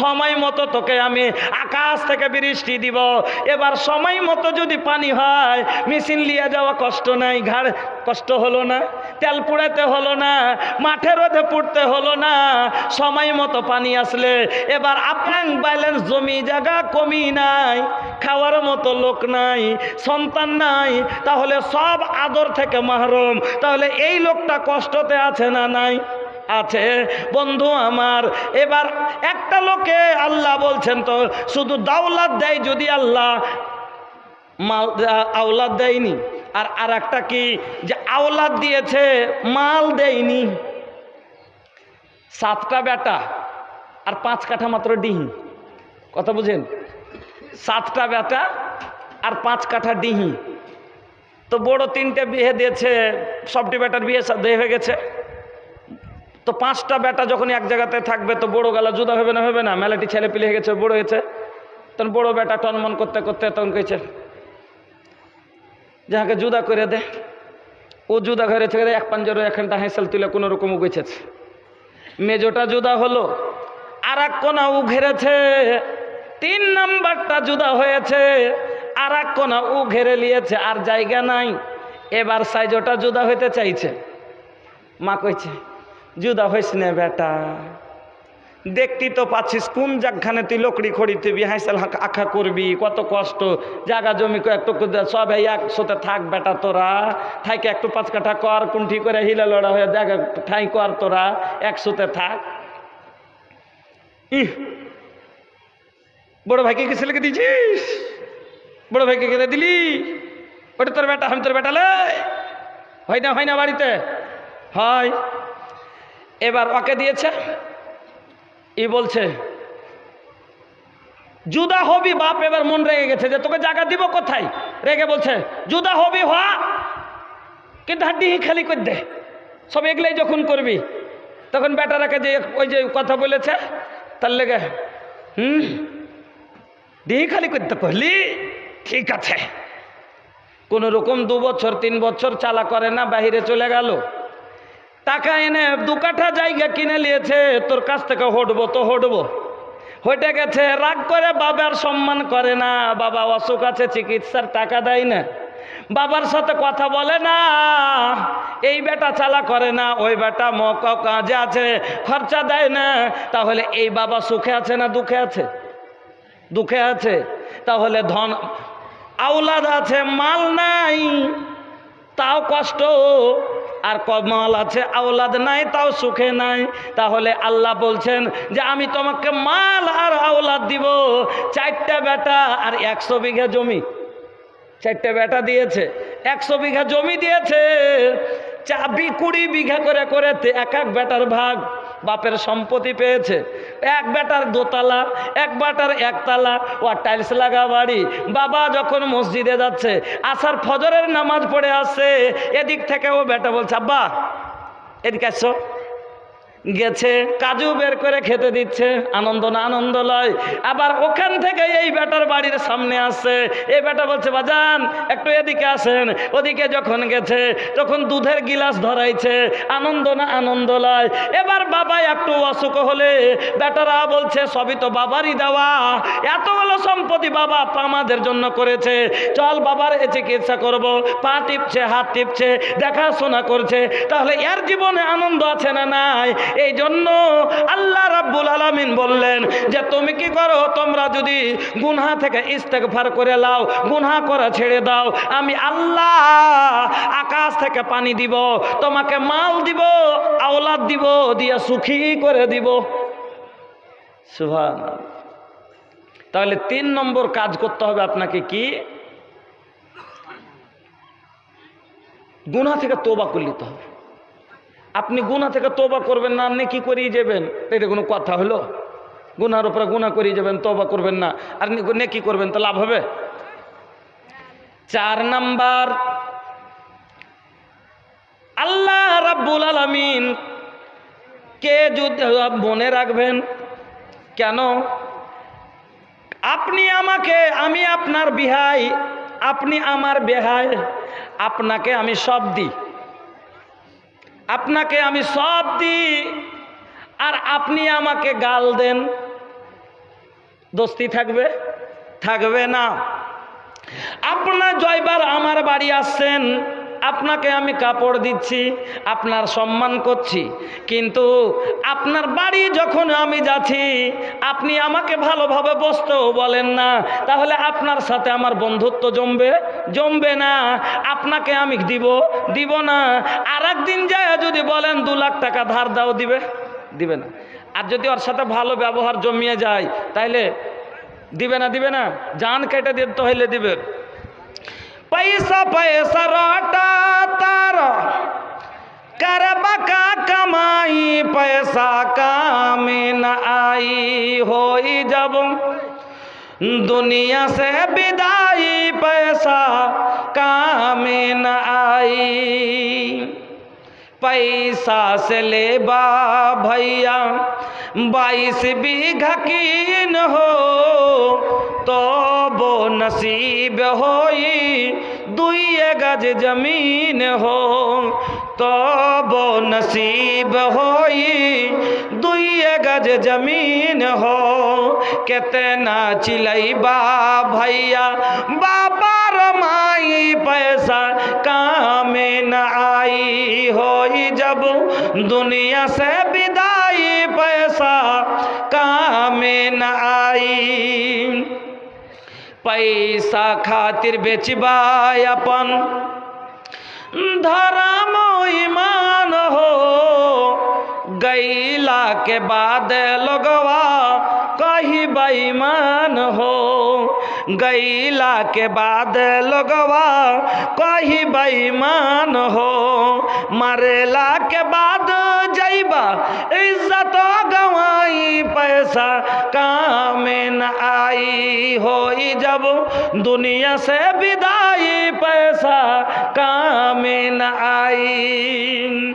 সময় মতো তোকে আমি আকাশ থেকে বৃষ্টি দিব। এবার সময় মতো যদি পানি হয়, মেশিন লিয়ে যাওয়া কষ্ট নাই, ঘাড় কষ্ট হলো না, তেল পুড়াতে হলো না, মাঠে রোদে পুড়তে হলো না, সময় মতো পানি আসলে এবার আপনার ব্যালেন্স জমি জায়গা কমি নাই, খাওয়ার মতো লোক নাই, সন্তান নাই, তাহলে সব আদর থেকে মাহরুম। তাহলে এই লোকটা কষ্টতে আছে না নাই? আছে। বন্ধু আমার, এবার একটা লোকে আল্লাহ বলছেন তো, শুধু দাওলাত দেয় যদি আল্লাহ মাল আওলাদ দেয়নি। আর আর একটা কি, যে আওলাদ দিয়েছে, মাল দেয়নি। সাতটা বেটা, আর পাঁচ কাঠা মাত্র ডিহি। কথা বুঝেন? সাতটা বেটা, আর পাঁচ কাঠা ডিহি। তো বড় তিনটে বিয়ে দিয়েছে, সবটি বেটার বিয়ে হয়ে গেছে। তো পাঁচটা বেটা যখন এক জায়গাতে থাকবে, তো বড় গলা জুদা হবে না হবে না? মেলাটি ছেলে পিলে হয়ে গেছে, বড় হয়েছে। তখন বড় বেটা টনমন করতে করতে তখন কইছে, যাহাকে জুদা করে দে, ও জুদা ঘরে থেকে এক পাঞ্জরে এখানটা হেঁসেল তুলে কোনো রকম উগেছেছে মেজোটা জুদা হলো আর এক কোনা উ ঘেরেছে, তিন নাম্বারটা জুদা হয়েছে আর এক কোনা উ ঘেরে নিয়েছে, আর জায়গা নাই। এবার সাইজোটা জুদা হইতে চাইছে। মা কইছে জুদা হইস না বেটা। দেখতি তো পাচ্ছিস কোন জাগখানে তুই লকড়ি খড়ি তুই হাইসাল আখা করবি, কত কষ্ট। জাগা জমি একটু সব একসাথে থাক বেটা তোরা। থাইকে একটু পাঁচ কাঠা কর, কুণ্ঠি করে হিলা লড়া হয়ে জায়গা ঠাই কর তোরা, একসাথে থাক। ইহ! বড় ভাইকে কি ছেলেকে দিয়েছিস? বড় ভাইকে কেটে দিলি? ওটা তোর বেটা, আমি তোর বেটা লে হয় না হয় না বাড়িতে? হয়। এবার ওকে দিয়েছে। ই বলছে, জুদা হবি বাপ, এবার মন রেগে গেছে যে তোকে জায়গা দিব কোথায়? রেগে বলছে, জুদা হবি হওয়া, কিন্তু হাড্ডি খালি করে দে। সব এগুলাই যখন করবি, তখন বেটারাকে যে ওই যে কথা বলেছে, তার লেগে, হুম দিহি খালি করতে পারলি ঠিক আছে। কোনো রকম দু বছর, তিন বছর চালা করে না, বাহিরে চলে গেল। টাকা এনে দু কাঠা জায়গা কিনে নিয়েছে, তোর কাছ থেকে হটবো, তো হটবো। হটে গেছে, রাগ করে বাবার সম্মান করে না, বাবা অসুখ আছে, চিকিৎসার টাকা দেয় না। বাবার সাথে কথা বলে না, এই বেটা চালা করে না, ওই বেটা মক কাজে আছে, খরচা দেয় না। তাহলে এই বাবা সুখে আছে না দুঃখে আছে? দুঃখে আছে? তাহলে ধন আওলাদ আছে, মাল নাই, তাও কষ্ট। আর কমাল আছে, আওলাদ নাই, তাও সুখে নাই। তাহলে আল্লাহ বলছেন যে, আমি তোমাকে মাল আর আওলাদ দিব, চারটা বেটা আর একশো বিঘা জমি। চারটে বেটা দিয়েছে, একশো বিঘা জমি দিয়েছে। চাবি কুড়ি বিঘা করে করে এক এক বেটার ভাগ বাপের সম্পত্তি পেয়েছে। এক বেটার দোতলা, এক বেটার একতলা, ও টাইলস লাগা বাড়ি। বাবা যখন মসজিদে যাচ্ছে, আসার ফজরের নামাজ পড়ে আসে এদিক থেকে ও বেটা বলছে, আব্বা, এদিকে আসছো গেছে, কাজু বের করে খেতে দিচ্ছে, আনন্দ না আনন্দ লয়। আবার ওখান থেকে এই বেটার বাড়ির সামনে আসছে। এই বেটা বলছে, বাজান, একটু এদিকে আসেন। ওদিকে যখন গেছে, তখন দুধের গিলাস ধরাইছে, আনন্দ না আনন্দ লয়। এবার বাবা একটু অসুখ হলে বেটারা বলছে, সবই তো বাবারই দেওয়া। এতগুলো সম্পত্তি বাবা আমাদের জন্য করেছে। চল বাবার এ চিকিৎসা করব। পা টিপছে, হাত টিপছে, দেখাশোনা করছে। তাহলে এর জীবনে আনন্দ আছে না নাই? এই জন্য আল্লাহ রাব্বুল আলামিন বললেন যে তুমি কি করো? তোমরা যদি গুনহা থেকে ইস্তেগফার করে লাও, গুনহা করা ছেড়ে দাও, আমি আল্লাহ আকাশ থেকে পানি দিব, তোমাকে মাল দিব, আওলাদ দিব, দিয়া সুখী করে দিব। সুভান তাহলে তিন নম্বর কাজ করতে হবে আপনাকে কি? গুনা থেকে তোবা করে নিতে হবে। আপনি গুনা থেকে তোবা করবেন না, নেকি করিয়ে যাবেন। এটা কোনো কথা হলো? গুনার উপরে গুনা করিয়ে যাবেন তোবা করবেন না। আর নেকি করবেন, তো লাভ হবে? চার নাম্বার, আল্লাহ রাব্বুল আলামিন কে যদি মনে রাখবেন, কেন? আপনি আমাকে, আমি আপনার বিহাই, আপনি আমার বেহাই আপনাকে আমি সব দিই। আপনাকে আমি সব দিই, আর আপনি আমাকে গাল দেন। দোস্তি থাকবে? থাকবে না। আপনার জয়বার আমার বাড়ি আসছেন। আপনাকে আমি কাপড় দিচ্ছি, আপনার সম্মান করছি। কিন্তু আপনার বাড়ি যখন আমি যাচ্ছি, আপনি আমাকে ভালোভাবে বসতেও বলেন না। তাহলে আপনার সাথে আমার বন্ধুত্ব জমবে? জমবে না। আপনাকে আমি দিব? দিব না। আর একদিন যায় যদি বলেন, দু লাখ টাকা ধার দাও দিবে? দিবে না। আর যদি ওর সাথে ভালো ব্যবহার জমিয়ে যায়, তাইলে দিবে না দিবে না। জান কেটে দিতে হইলে দিবে। পয়সা পয়সা करबा का कमाई, पैसा काम न आई होई जब दुनिया से विदाई, पैसा काम न आई। पैसा से ले बा भैया, बाईस बीघा कीन हो तो वो नसीब होई दुई गज ज़मीन हो। तब तो नसीब होई दुई गज ज़मीन हो कते ना चिलैबा भैया बाबा रमाई पैसा काम न आई हो जब दुनिया से विदाई पैसा काम न आई पैसा खातिर बेचबा अपन धर्म ईमान हो। गैला के बाद लोगवा कही बेईमान हो। गैला के बाद लोगवा कही बेईमान हो। मरेला के बाद जैबा इज़्ज़त पैसा काम न आई हो जब दुनिया से विदाई पैसा काम न आई।